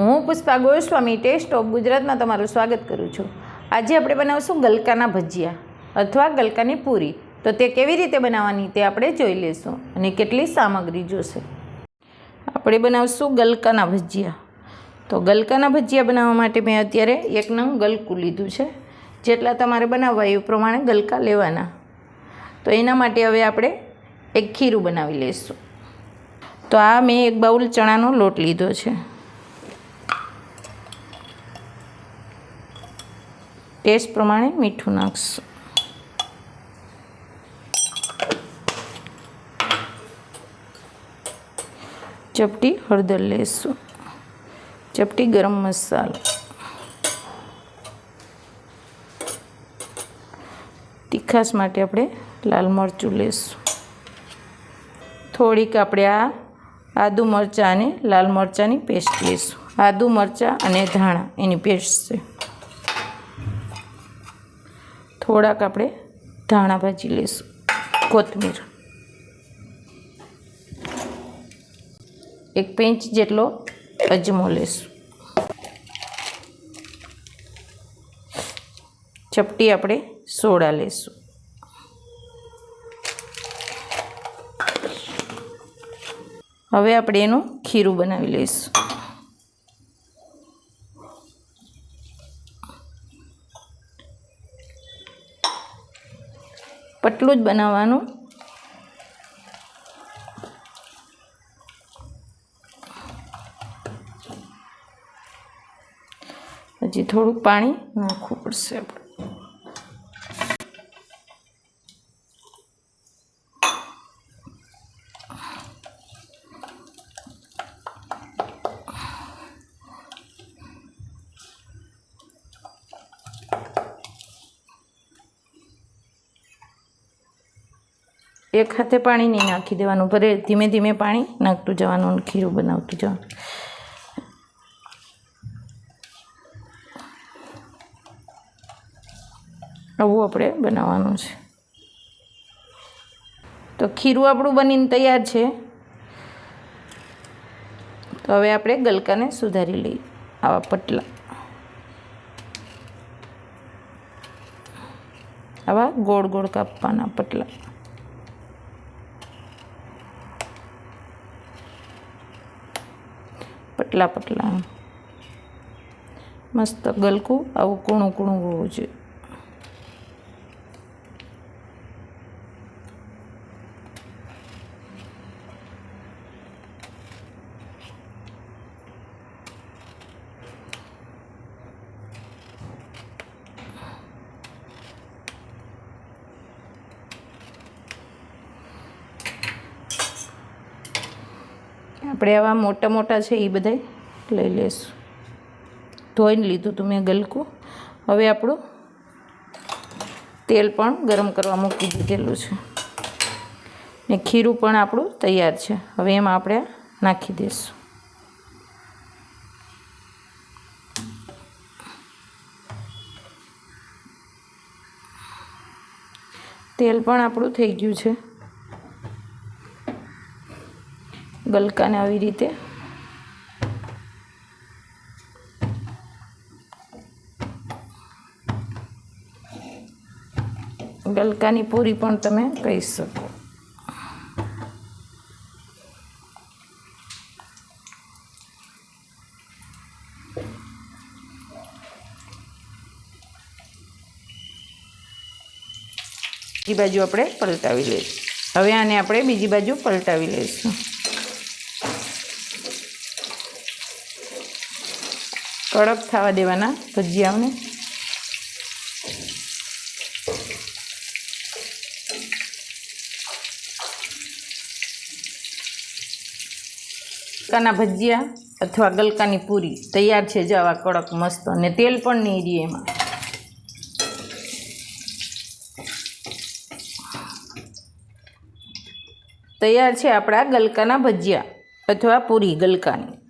હું Pushpa Goswami test of ગુજરાતમાં તમારું સ્વાગત કરું છું. આજે આપણે બનાવશું ગલકાના ભજીયા અથવા ગલકાની પૂરી. તો તે કેવી રીતે બનાવવાની તે આપણે જોઈ લઈશું અને કેટલી સામગ્રી જોશે. આપણે બનાવશું ગલકાના ભજીયા. તો ગલકાના ભજીયા બનાવવા માટે મેં અત્યારે એક નંગ ગલકું લીધું છે. જેટલા તમારે બનાવવા એ પ્રમાણે ગલકા લેવાના. તો એના માટે હવે આપણે એક ખીરું બનાવી લઈશું તો આ મેં એક બાઉલ ચણાનો લોટ લીધો છે. ટેસ્ટ પ્રમાણે મીઠું નાખશું. ચપટી હળદર લેશું. ચપટી ગરમ મસાલો. તીખાશ માટે આપણે લાલ મરચું લેશું. થોડીક આપણે આ આદુ મરચાં અને લાલ મરચાંની પેસ્ટ લઈશું આદુ મરચાં અને ધાણા એની પેસ્ટ છે. થોડાક આપણે ધાણા ભાજી લઈશું, કોથમીર. એક પેંચ જેટલો અજમો લઈશું. ચપટી આપણે સોડા લઈશું. હવે આપણે એનું ખીરું બનાવી લઈશું. પતલું જ બનાવવાનું. હજી થોડુંક પાણી નાખવું પડશે. આપણે એક હાથે પાણી નહીં નાખી દેવાનું. ભલે ધીમે ધીમે પાણી નાખતું જવાનું અને ખીરું બનાવતું જવાનું. આવું આપણે બનાવવાનું છે. તો ખીરું આપણું બનીને તૈયાર છે. તો હવે આપણે ગલકાને સુધારી લઈએ આવા પટલા. આવા ગોળ ગોળ કાપવાના પટલા. પટલા પટલા મસ્ત ગલકું આવું કૂણું કૂણું હોવું જોઈએ. આપણે આવા મોટા મોટા છે એ બધા લઈ લેશું. ધોઈને લીધું તું મેં ગલકું. હવે આપણું તેલ પણ ગરમ કરવા મૂકી દીધેલું છે. ને ખીરું પણ આપણું તૈયાર છે. હવે એમાં આપણે નાખી દઈશું તેલ પણ આપણું થઈ ગયું છે. ગલકાને આવી રીતે. ગલકાની પૂરી પણ તમે કહી શકો. બીજી બાજુ આપણે પલટાવી લઈશું. હવે આને આપણે બીજી બાજુ પલટાવી લઈશું. કડક થવા દેવાના ભજીયાઓને. ગલકાના ભજીયા અથવા ગલકાની પૂરી તૈયાર છે જો આવા કડક, મસ્ત અને તેલ પણ નહીં રહે એમાં. તૈયાર છે આપણા ગલકાના ભજીયા અથવા પૂરી ગલકાની.